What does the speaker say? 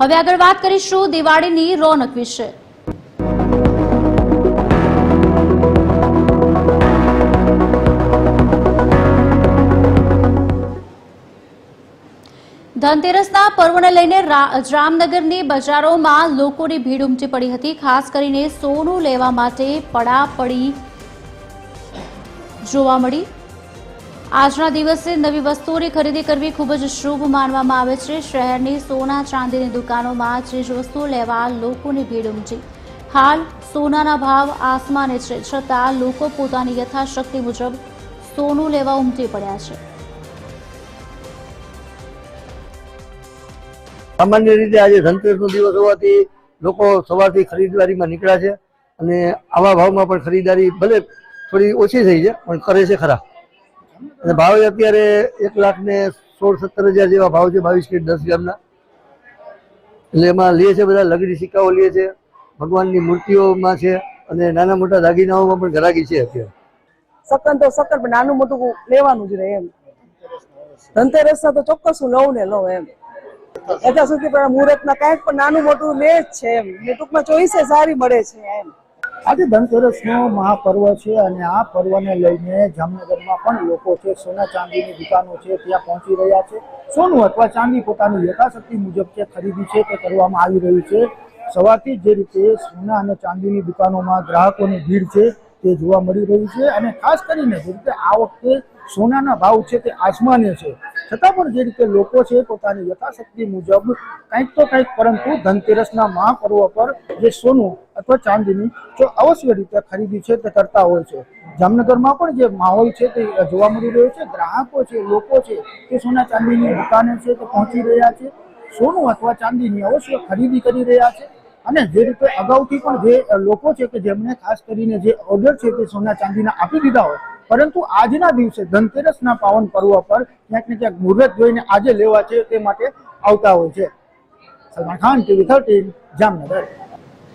હવે આગળ વાત કરીશું દિવાળીની રોનક વિશે. ધનતેરસના પર્વને લઈને જામનગરની બજારોમાં લોકોની ભીડ ઉમટી પડી હતી. ખાસ કરીને સોનું લેવા માટે પડાપડી જોવા મળી. આજના દિવસે નવી વસ્તુઓની ખરીદી કરવી ખૂબ જ શુભ માનવામાં આવે છે. શહેરની સોના ચાંદીની દુકાનોમાં ચીજ વસ્તુઓ લેવા લોકોની ભીડ ઉમટી. હાલ સોનાના ભાવ આસમાને છે, છતાં લોકો પોતાની યથાશક્તિ મુજબ સોનું લેવા ઉમટી પડ્યા છે. સામાન્ય રીતે આજે ધનતેરસનો દિવસ હોવાથી લોકો સવારથી ખરીદદારીમાં નીકળ્યા છે અને આવા ભાવમાં પણ ખરીદારી ભલે થોડી ઓછી થઈ છે, પણ કરે છે ખરા. અને ભાવ અત્યારે એક લાખ ને સોળ સત્તર હજાર જેવા ભાવ છે બાવીસ કેરેટ દસ ગ્રામના. એટલે એમાં લે છે બધા લગડી સિક્કાઓ લે છે, ભગવાનની મૂર્તિઓમાં છે અને નાના મોટા દાગીનાઓમાં પણ ઘરાકી છે અત્યારે. સકન તો સકન, પણ નાનું મોટું લેવાનું જ રહે એમ. ધનતેરસ તો ચોક્કસ હું લઉં ને લઉં એમ. અત્યાર સુધી પણ મુહૂર્તમાં કાંઈક પણ નાનું મોટું લે જ છે એમ. ટૂંકમાં ચોઈસે સારી મળે છે એમ. આજે ધનતેરસનો મહાપર્વ છે અને આ પર્વને લઈને જામનગરમાં પણ લોકો છે, સોના ચાંદીની દુકાનો છે, ત્યાં પહોંચી રહ્યા છે. સોનું અથવા ચાંદી પોતાની યથાશક્તિ મુજબ જે ખરીદી છે તે કરવામાં આવી રહ્યું છે. સવારથી જે રીતે સોના અને ચાંદીની દુકાનોમાં ગ્રાહકોની ભીડ છે તે જોવા મળી રહી છે અને ખાસ કરીને જે રીતે આ વખતે સોનાના ભાવ છે તે આસમાન્ય છે. છતાં પણ જે રીતે લોકો છે પોતાની યથાશક્તિ મુજબ કંઈક તો કંઈક પરંતુ ધનતેરસના મહાપર્વ પર જે સોનું અથવા ચાંદીની જો અવશ્ય રીતે ખરીદી છે તે કરતા હોય છે. જામનગરમાં પણ જે માહોલ છે તે જોવા મળી રહ્યો છે. ગ્રાહકો છે, લોકો છે તે સોના ચાંદીની દુકાને છે તે પહોંચી રહ્યા છે. સોનું અથવા ચાંદીની અવશ્ય ખરીદી કરી રહ્યા છે અને જે રીતે અગાઉથી પણ જે લોકો છે કે જેમણે ખાસ કરીને જે ઓર્ડર છે તે સોના ચાંદીના આપી દીધા હોય પરંતુ આજના દિવસે ધનતેરસના પાવન પર્વ પર ક્યાંક ને ક્યાંક મુહૂર્ત જોઈને આજે લેવા છે તે માટે આવતા હોય છે. Salman Khan TV thirteen Jamnagar.